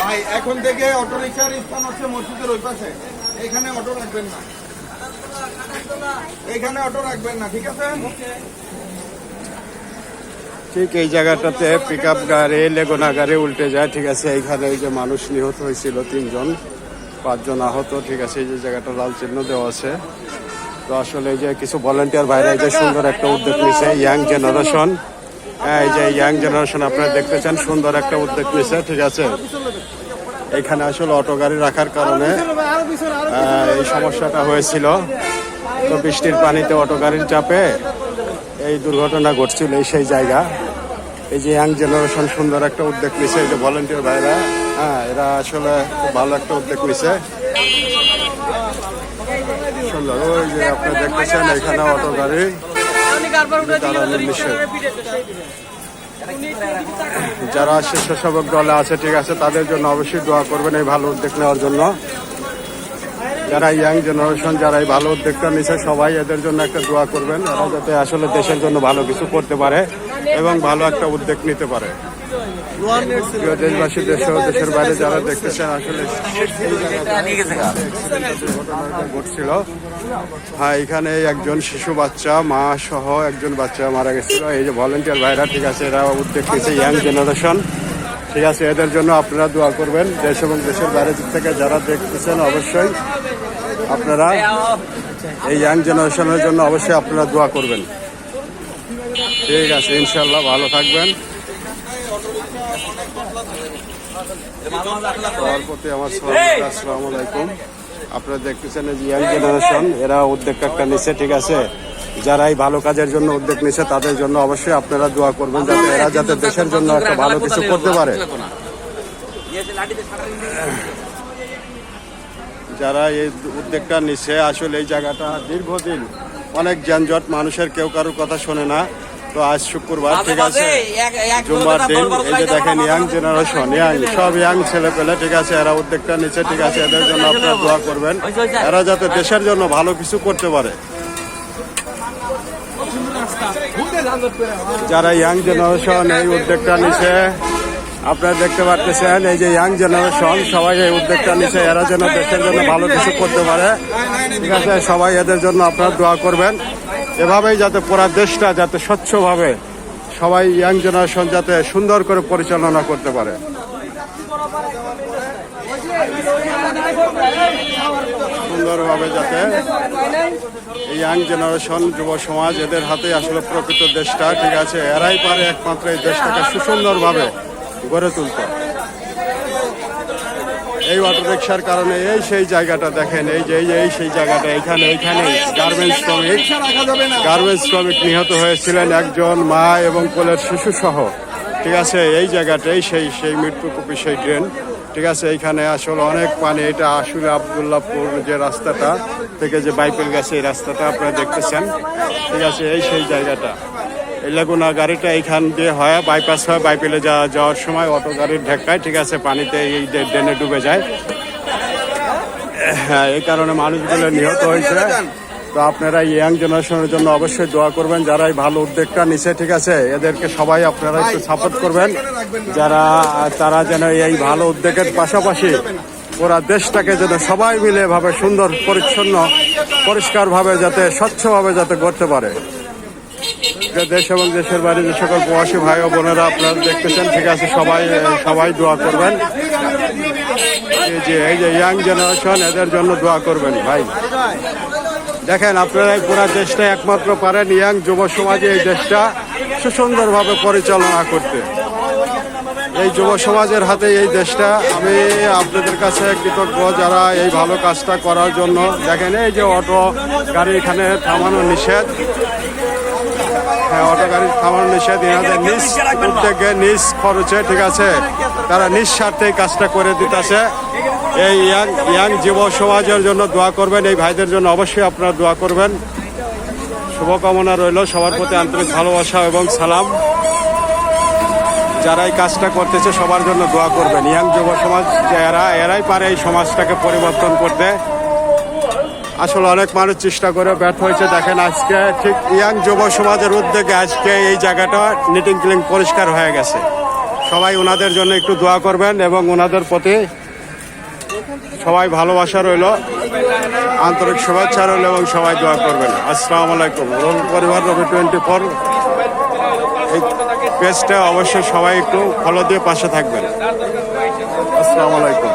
ভাই এখন থেকে অটো রিক্সার স্থান হচ্ছে মসজিদের ওই পাশে। এখানে অটো রাখবেন না। এখানে অটো রাখবেন না ঠিক আছে? ঠিক এই জায়গাটাতে পিক আপ গাড়ি লেগুনা গাড়ি উল্টে যায় ঠিক আছে? এইখানে এই যে মানুষ নিহত হয়েছিল তিনজন পাঁচজন আহত ঠিক আছে? এই যে জায়গাটা লাল চিহ্ন দেওয়া আছে। তো আসলে যে কিছু ভলেন্টিয়ার এই যে সুন্দর একটা উদ্যোগ নিছে ইয়াং জেনারেশন হ্যাঁ এই যে ইয়াং জেনারেশন আপনারা দেখতেছেন সুন্দর একটা উদ্যোগ নিছে, ঠিক আছে? এখানে আসলে অটো গাড়ি রাখার কারণে এই সমস্যাটা হয়েছিল। তো বৃষ্টির পানিতে অটো গাড়ির চাপে এই দুর্ঘটনা ঘটছিল এই সেই জায়গা। এই যে ইয়াং জেনারেশন সুন্দর একটা উদ্যোগ নিছে, এই যে ভলেন্টিয়ার ভাইরা হ্যাঁ এরা আসলে খুব ভালো একটা উদ্যোগ নিছে। সুন্দর ওই যে আপনি দেখতেছেন, এখানে অটো গাড়ি। যারা স্বেচ্ছাসেবক দলে আছে, ঠিক আছে, তাদের জন্য অবশ্যই দোয়া করবেন এই ভালো উদ্যোগ নেওয়ার জন্য। যারা ইয়াং জেনারেশন যারা এই ভালো উদ্যোগটা নিচ্ছে সবাই এদের জন্য একটা দোয়া করবেন। এরা যাতে আসলে দেশের জন্য ভালো কিছু করতে পারে। এবং ভালো একটা উদ্যোগ নিতে পারে। দেশবাসী দেশ দেশের বাইরে যারা দেখতেছেন, আসলে ঘটছিল। হ্যাঁ এখানে একজন শিশু বাচ্চা, মা সহ একজন বাচ্চা মারা গেছিল। এই যে ভলেন্টিয়ার ভাইরা, ঠিক আছে, এরা উদ্যোগ নিয়েছে ইয়াং জেনারেশন ঠিক আছে, এদের জন্য আপনারা দোয়া করবেন। দেশ এবং দেশের বাইরে থেকে যারা দেখতেছেন, অবশ্যই আপনারা এই ইয়াং জেনারেশনের জন্য অবশ্যই আপনারা দোয়া করবেন। ঠিক আছে, ইনশাল্লাহ ভালো থাকবেন। সবার প্রতি আমার আলাইকুম। আপনারা দেখতেছেন যে ইয়াং জেনারেশন এরা উদ্যোগ একটা নিচ্ছে ঠিক আছে? যারা এই ভালো কাজের জন্য উদ্যোগ নিচ্ছে তাদের জন্য অবশ্যই আপনারা দোয়া করবেন, যাতে এরা যাতে দেশের জন্য একটা ভালো কিছু করতে পারে। যারা এই উদ্যোগটা নিচ্ছে আসলে এই জায়গাটা দীর্ঘদিন অনেক যানজট, মানুষের কেউ কারোর কথা শোনে না। তো আজ শুক্রবার ঠিক আছে? জুম্বার দিন এই যে দেখেন ইয়াং জেনারেশন ইয়াং সব ইয়াং ছেলে পেলে ঠিক আছে? এরা উদ্যোগটা নিচ্ছে ঠিক আছে? এদের জন্য আপনারা দোয়া করবেন। এরা যাতে দেশের জন্য ভালো কিছু করতে পারে। যারা ইয়াং জেনারেশন এই উদ্যোগটা নিচ্ছে আপনারা দেখতে পাচ্ছেন এই যে ইয়াং জেনারেশন সবাই এই উদ্যোগটা নিচ্ছে এরা যেন দেশের জন্য ভালো কিছু করতে পারে। ঠিক আছে? সবাই এদের জন্য আপনারা দোয়া করবেন। এভাবেই যাতে পুরা দেশটা যাতে স্বচ্ছভাবে সবাই ইয়াং জেনারেশন যাতে সুন্দর করে পরিচালনা করতে পারে। সুন্দরভাবে যাতে ইয়াং জেনারেশন, যুব সমাজ এদের হাতে আসলে প্রকৃত দেশটা, ঠিক আছে, এরাই পারে একমাত্র এই দেশটাকে সুসুন্দরভাবে গড়ে তুলতে। এই অটো রিক্সার কারণে এই সেই জায়গাটা দেখেন, এই যে এই যে, এই সেই জায়গাটা, এখানে এইখানে গার্মেন্টস শ্রমিক গার্মেন্টস শ্রমিক নিহত হয়েছিলেন একজন মা এবং কোলের শিশু সহ ঠিক আছে, এই জায়গাটাই সেই সেই মৃত্যুকূপি, সেই ড্রেন। ঠিক আছে, এইখানে আসলে অনেক পানি, এটা আসলে আবদুল্লাহপুর যে রাস্তাটা থেকে যে বাইপেল গেছে, এই রাস্তাটা আপনারা দেখতেছেন। ঠিক আছে, এই সেই জায়গাটা। লেগুনা গাড়িটা এইখান দিয়ে হয় বাইপাস হয় বাইপেলে যাওয়া যাওয়ার সময় অটো গাড়ির ঢেকায় ঠিক আছে, পানিতে এই ড্রেনে ডুবে যায়। হ্যাঁ এই কারণে মানুষগুলো নিহত হয়েছে। তো আপনারা ইয়াং জেনারেশনের জন্য অবশ্যই দোয়া করবেন, যারা এই ভালো উদ্যোগটা নিছে, ঠিক আছে, এদেরকে সবাই আপনারা একটু সাপোর্ট করবেন। যারা, তারা যেন এই ভালো উদ্যোগের পাশাপাশি ওরা দেশটাকে যেন সবাই মিলে এভাবে সুন্দর, পরিচ্ছন্ন, পরিষ্কারভাবে যাতে, স্বচ্ছভাবে যাতে করতে পারে। দেশ এবং দেশের বাইরে যে সকল প্রবাসী ভাই ও বোনেরা আপনারা দেখতেছেন, ঠিক আছে, সবাই সবাই দোয়া করবেন। এই যে এই যে ইয়াং জেনারেশন এদের জন্য দোয়া করবেন, ভাই। দেখেন, আপনারা পুরা দেশটা একমাত্র পারেন ইয়াং যুব সমাজে এই দেশটা সুসুন্দরভাবে পরিচালনা করতে। এই যুব সমাজের হাতে এই দেশটা, আমি আপনাদের কাছে কৃতজ্ঞ যারা এই ভালো কাজটা করার জন্য। দেখেন, এই যে অটো গাড়ি এখানে থামানো নিষেধ। অটো গাড়ি থামানো নিষেধ এনাদের নিজ উদ্যোগে নিজ খরচে, ঠিক আছে? তারা নিঃস্বার্থে কাজটা করে দিতেছে। এই ইয়াং ইয়াং যুব সমাজের জন্য দোয়া করবেন, এই ভাইদের জন্য অবশ্যই আপনারা দোয়া করবেন। শুভকামনা রইল, সবার প্রতি আন্তরিক ভালোবাসা এবং সালাম। যারা এই কাজটা করতেছে, সবার জন্য দোয়া করবেন। ইয়াং যুব সমাজ যে এরা এরাই পারে এই সমাজটাকে পরিবর্তন করতে। আসলে অনেক মানুষ চেষ্টা করে ব্যর্থ হয়েছে। দেখেন আজকে ঠিক ইয়াং যুব সমাজের উদ্যোগে আজকে এই জায়গাটা নিটিং ক্লিন পরিষ্কার হয়ে গেছে। সবাই ওনাদের জন্য একটু দোয়া করবেন এবং ওনাদের প্রতি সবাই ভালোবাসা রইল, আন্তরিক শুভেচ্ছা রইল এবং সবাই দোয়া করবেন। আসসালামু আলাইকুম। রবি পরিবার রবি টোয়েন্টি ফোর এই পেজটা অবশ্যই সবাই একটু ফলো দিয়ে পাশে থাকবেন। আসসালামু আলাইকুম।